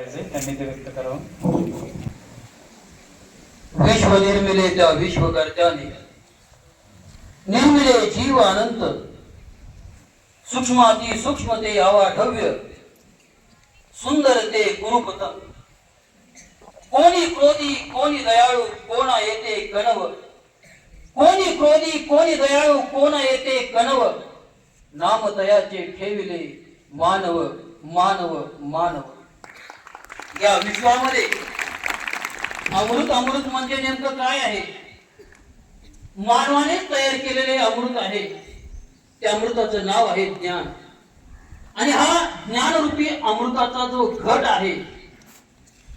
त्यांनी ते व्यक्त करावं. विश्व निर्मिले त्या विश्वकर्त्याने निर्मिले जीव अनंत. सूक्ष्माती सूक्ष्म ते अवाढव्य. सुंदर ते गुरुपत कोणी क्रोधी कोणी दयाळू कोणा येते कणव कोणी क्रोधी कोणी दयाळू कोणा येते कणव नामतयाचे ठेविले मानव मानव मानव. या विश्वामध्ये. अमृत अमृत म्हणजे नेमकं काय आहे? मानवानेच तयार केलेले अमृत आहे. त्या अमृताचं नाव आहे ज्ञान. आणि हा ज्ञानरूपी अमृताचा जो घट आहे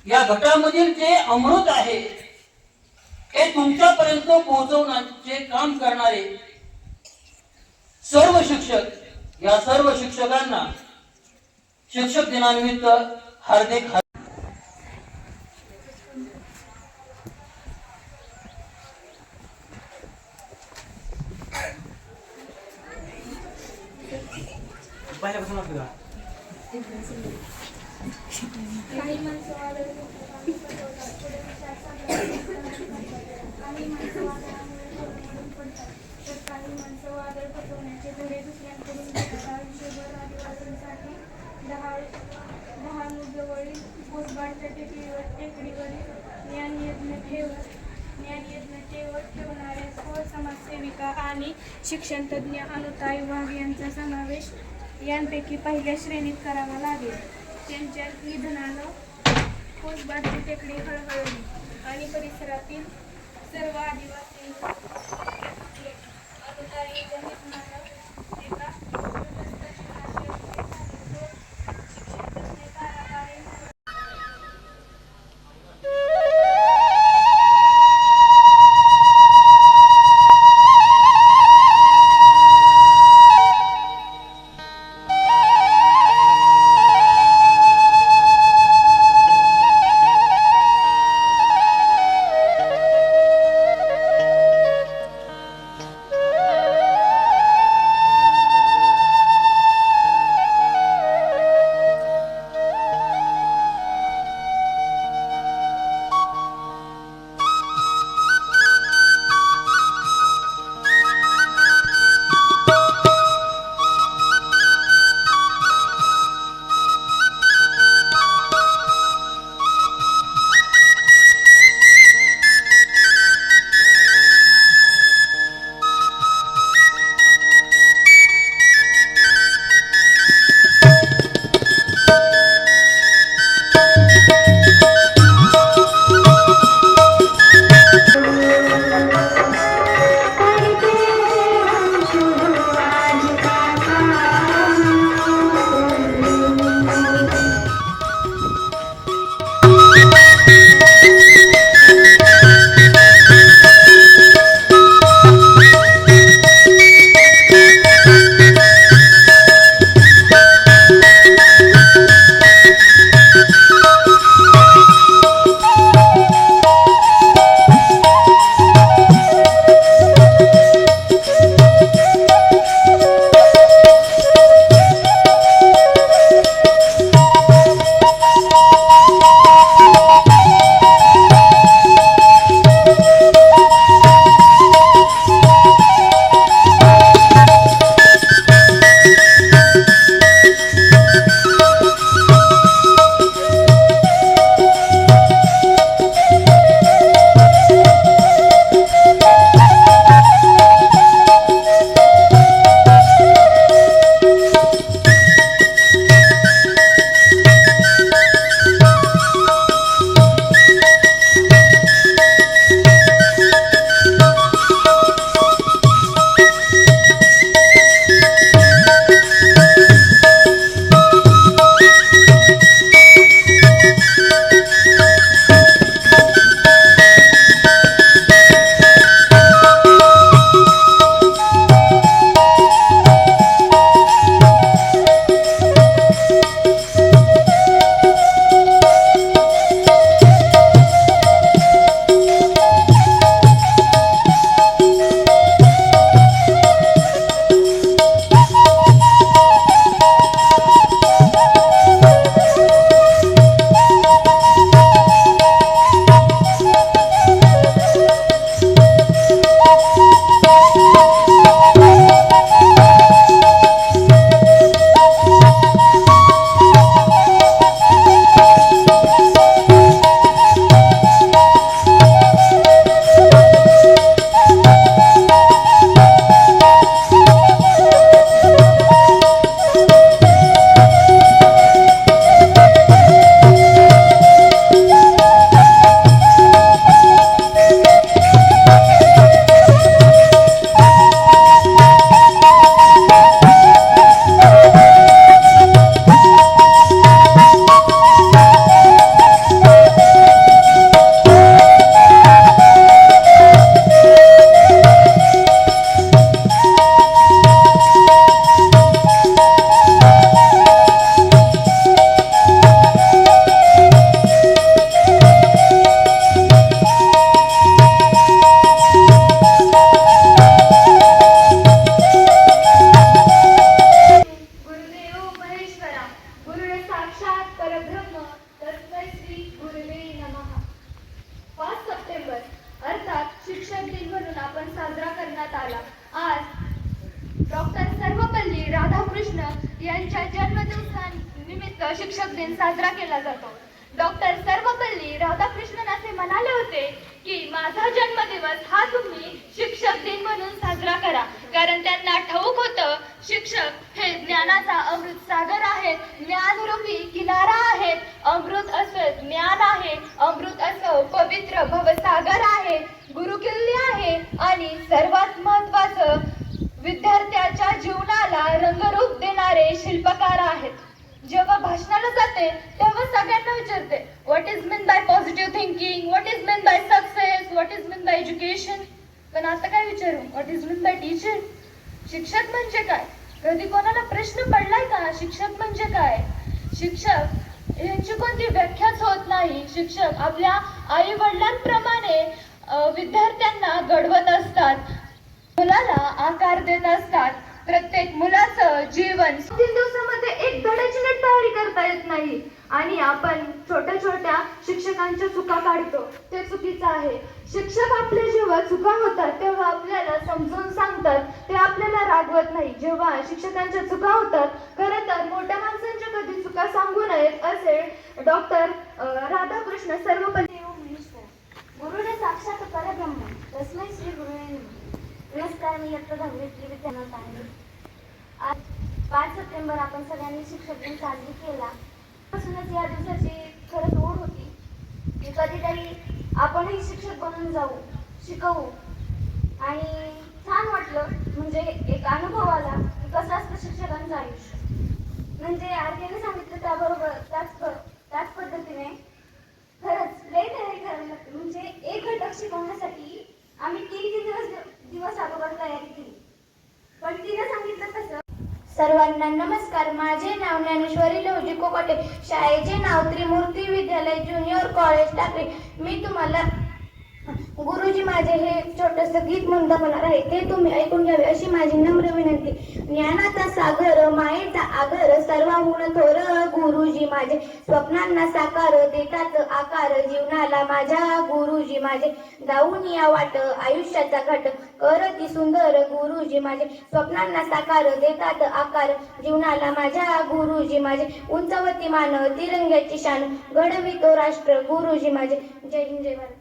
या घटामधील जे अमृत आहे हे तुमच्यापर्यंत पोहोचवण्याचे काम करणारे सर्व शिक्षक या सर्व शिक्षकांना शिक्षक दिनानिमित्त हार्दिक पहिल्यापासून असतं का काही माणसं वादळ काही माणसं काही माणसं वादळ धडे दुसऱ्यांकडून आयुष्यभर आदिवासींसाठी दहा दहा जवळील टेकडीवर टेकडीवरील ज्ञान ठेवत ठेवत ठेवणाऱ्या थोर समाजसेविका आणि शिक्षणतज्ज्ञ अनुताई वाघ यांचा समावेश यांपैकी पहिल्या श्रेणीत करावा लागेल. त्यांच्या निधनानं कोसबाची टेकडी हळहळली आणि परिसरातील सर्व आदिवासी अनुताईच्या करण्यात आला. आज डॉक्टर सर्वपल्ली राधाकृष्ण यांच्या जन्मदिवसानिमित्त शिक्षक दिन साजरा केला जातो. डॉक्टर सर्वपल्ली राधाकृष्णन असे म्हणाले होते की माझा जन्मदिवस हा तुम्ही शिक्षक दिन म्हणून साजरा करा. कारण त्यांना ठाऊक होतं शिक्षक हे ज्ञानाचा अमृत सागर आहेत. ज्ञानरूपी किनारा आहेत. अमृत असं ज्ञान आहे. अमृत असं पवित्र भवसागर आहे. गुरुकिल्ली आहे. आणि सर्वात शिल्पकार आहेत. जेव्हा भाषणाला जाते तेव्हा सगळ्यांना विचारते what is mean by positive thinking what is mean by success what is mean by education पण आता काय विचारू? What is mean by teacher शिक्षक म्हणजे काय? कधी कोणाला प्रश्न पडलाय का? शिक्षक म्हणजे काय? शिक्षक यांची कोणती व्याख्याच होत नाही. शिक्षक आपल्या आई वडिलांप्रमाणे विद्यार्थ्यांना घडवत असतात. मुलाला आकार देत असतात. प्रत्येक मुलाचं जीवन. तीन दिवसामध्ये एक धड्याची नीट तयारी करता येत नाही. आणि आपण छोट्या छोट्या शिक्षकांच्या चुका काढतो. ते चुकीचं आहे. शिक्षक आपले जेव्हा चुका होतात तेव्हा आपल्याला समजून सांगतात. ते आपल्याला रागवत नाही. जेव्हा शिक्षकांच्या चुका होतात खरं तर मोठ्या माणसांच्या कधी चुका सांगू नयेत असे डॉक्टर राधाकृष्ण सर्वपल्ली गुरुने साक्षात परब्रह्म. तस्मै श्री. नमस्कार मी इयत्ता दहावीतली विद्यार्थी आहे. आज पाच सप्टेंबर आपण सगळ्यांनी शिक्षक दिन साजरी केला. पासूनच या दिवसाची खरंच ओढ होती. की कधीतरी आपणही शिक्षक बनून जाऊ शिकवू. आणि छान वाटलं म्हणजे एक अनुभव आला की कसं असतं शिक्षकांचं आयुष्य. म्हणजे आरतीने सांगितलं त्याबरोबर त्याच प- त्याच पद्धतीने खरंच लय तयारी करावी लागते. म्हणजे एक घटक शिकवण्यासाठी आम्ही तीन तीन दिवस दिवस अगोदर तयारी केली. पण तिने सांगितलं तसं. सर्वांना नमस्कार. माझे नाव ज्ञानेश्वरी लवजी कोकटे. शाळेचे नाव त्रिमूर्ती विद्यालय ज्युनियर कॉलेज टाकले मी तुम्हाला गुरुजी माझे हे छोटस गीत म्हणता होणार आहे ते तुम्ही ऐकून घ्यावे अशी माझी नम्र विनंती. ज्ञानाचा सागर मायेचा आगर सर्वाहून थोर गुरुजी माझे. स्वप्नांना साकार देतात आकार जीवनाला माझ्या गुरुजी माझे. जाऊन या वाट आयुष्याचा घट करती सुंदर गुरुजी माझे. स्वप्नांना साकार देतात आकार जीवनाला माझ्या गुरुजी माझे. उंचवती मान तिरंग्याची शान घडवितो राष्ट्र गुरुजी माझे. जय हिंद जय भारत.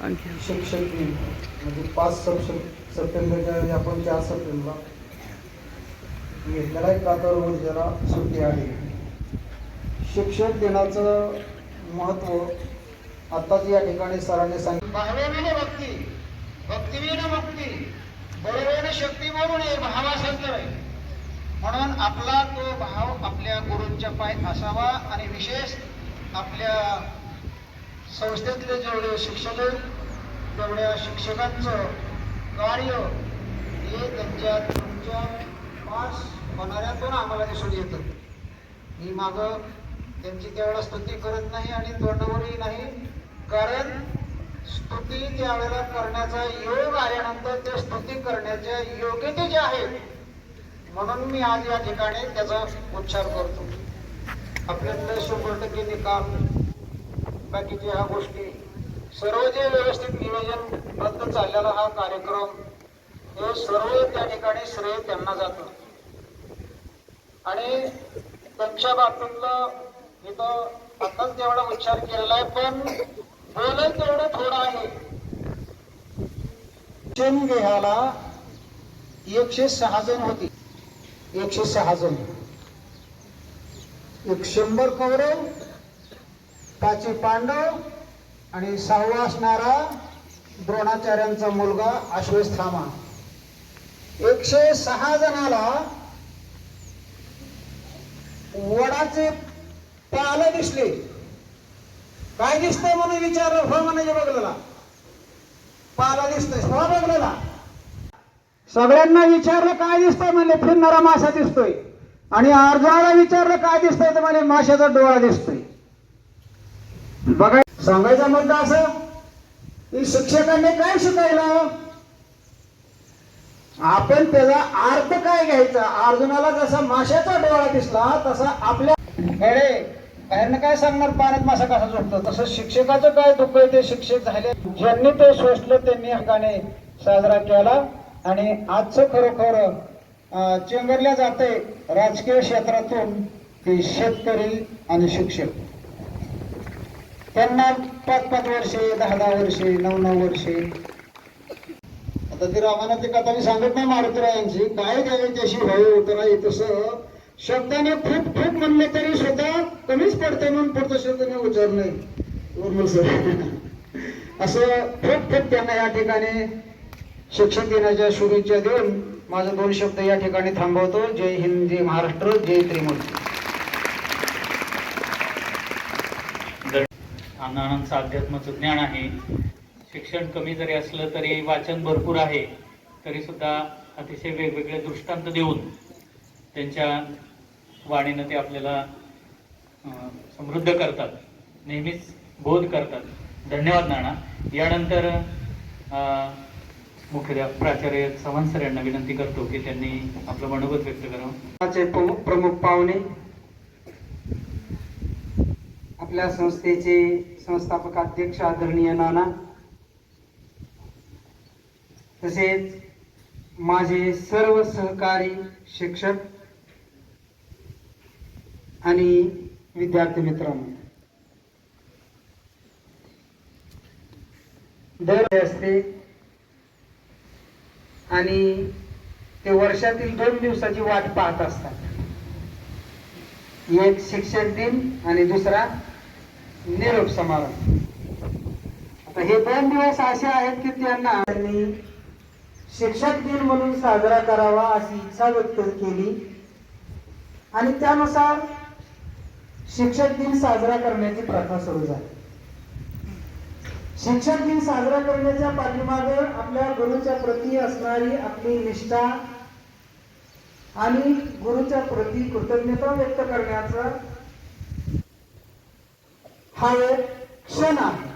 शिक्षक दिन म्हणजे पाच सप सप्टेंबरच्या ऐवजी आपण चार सप्टेंबरला घेतलेला आहे का तर उद्याला सुट्टी आहे. शिक्षक दिनाचं महत्त्व आत्ताच या ठिकाणी सरांनी सांगितलं. भावेने भक्ती भक्तिवीन मुक्ती बळवेन शक्ती बोलून भावासंतर म्हणून आपला तो भाव आपल्या गुरूंच्या पाय असावा आणि विशेष आपल्या संस्थेतले जेवढे शिक्षक आहेत तेवढ्या शिक्षकांचं कार्य हे त्यांच्या तुमच्या पास होणाऱ्यातून आम्हाला दिसून येतं. मी मागं त्यांची त्यावेळेला स्तुती करत नाही आणि तोंडावरही नाही कारण स्तुती त्यावेळेला करण्याचा योग आल्यानंतर ते स्तुती करण्याच्या योग्यते जे आहेत म्हणून मी आज या ठिकाणी त्याचा उच्चार करतो. आपल्यातलं शंभर टक्के निकाल बाकीच्या ह्या गोष्टी. सर्व जे व्यवस्थित नियोजनबद्दल चाललेला हा कार्यक्रम हे सर्व त्या ठिकाणी श्रेय त्यांना जातं. आणि त्यांच्या बाबतीतलं इथं आताच तेवढा उच्चार केलेला आहे पण बोलत तेवढं थोडं आहे. शिक्षण घ्यायला एकशे सहा जण होती. एकशे सहा जण. एक शंभर कौरव काची पांडव आणि सहावा असणारा द्रोणाचार्यांचा मुलगा अश्वस्थामा एकशे सहा जणाला वडाचे पाल दिसले. काय दिसतंय म्हणून विचारलं? हो म्हणायचे बघलेला पाला दिसतोय. हो बघलेला सगळ्यांना विचारलं काय दिसतंय म्हणले? फिरणारा मासा दिसतोय. आणि अर्जाला विचारलं काय दिसतंय? तर म्हणजे माशाचा डोळा दिसतोय. बघा सांगायचा मुद्दा असं की शिक्षकांनी काय शिकायला आपण त्याचा अर्थ काय घ्यायचा? अर्जुनाला जसा माशाचा डोळा दिसला तसा आपल्या अरे बाहेरनं काय सांगणार? पाण्यात मासा कसा झोपतो? तसं शिक्षकाचं काय दुःख आहे? ते शिक्षक झाले. ज्यांनी ते सोसलं त्यांनी हकाने साजरा केला. आणि आजचं खरोखर अं, चेंगरल्या जाते राजकीय क्षेत्रातून ते शेतकरी आणि शिक्षक. त्यांना पाच पाच वर्षे दहा दहा वर्षे नऊ नऊ वर्षे. आता ती रामानाची कथा मी सांगत नाही मारुतरायांची. काय द्यावी त्याशी भाऊ? तर तसं. शब्दाने खूप खूप म्हणले तरी स्वतः कमीच पडते म्हणून पुढचा शब्द मी सर. असं खूप खूप त्यांना या ठिकाणी शिक्षण दिनाच्या शुभेच्छा देऊन माझे दोन शब्द या ठिकाणी थांबवतो. जय हिंद जय महाराष्ट्र जय त्रिमूर्ती अण्णांचं अध्यात्माचं ज्ञान आहे. शिक्षण कमी जरी असलं तरी वाचन भरपूर आहे. तरीसुद्धा अतिशय वेगवेगळे दृष्टांत देऊन त्यांच्या वाणीनं ते आपल्याला समृद्ध करतात. नेहमीच बोध करतात. धन्यवाद नाणा यानंतर मुख्य प्राचार्य चव्हाण सर यांना विनंती करतो की त्यांनी आपलं मनोगत व्यक्त करावं. प्रमुख प्रमुख पाहुणे आपल्या संस्थेचे संस्थापक अध्यक्ष आदरणीय नाना तसेच माझे सर्व सहकारी शिक्षक आणि विद्यार्थी मित्रांनो. दर असते आणि ते वर्षातील दोन दिवसाची वाट पाहत असतात. एक शिक्षक दिन आणि दुसरा निरोप समारंभ. आता हे दोन दिवस असे आहेत की त्यांना त्यांनी शिक्षक दिन म्हणून साजरा करावा अशी इच्छा व्यक्त केली. आणि त्यानुसार शिक्षक दिन साजरा करण्याची प्रथा सुरू झाली. शिक्षक दिन साजरा करण्याच्या पाठीमागे आपल्या गुरुच्या प्रती असणारी आपली निष्ठा आणि गुरुच्या प्रती कृतज्ञता व्यक्त करण्याचा हा एक क्षण आहे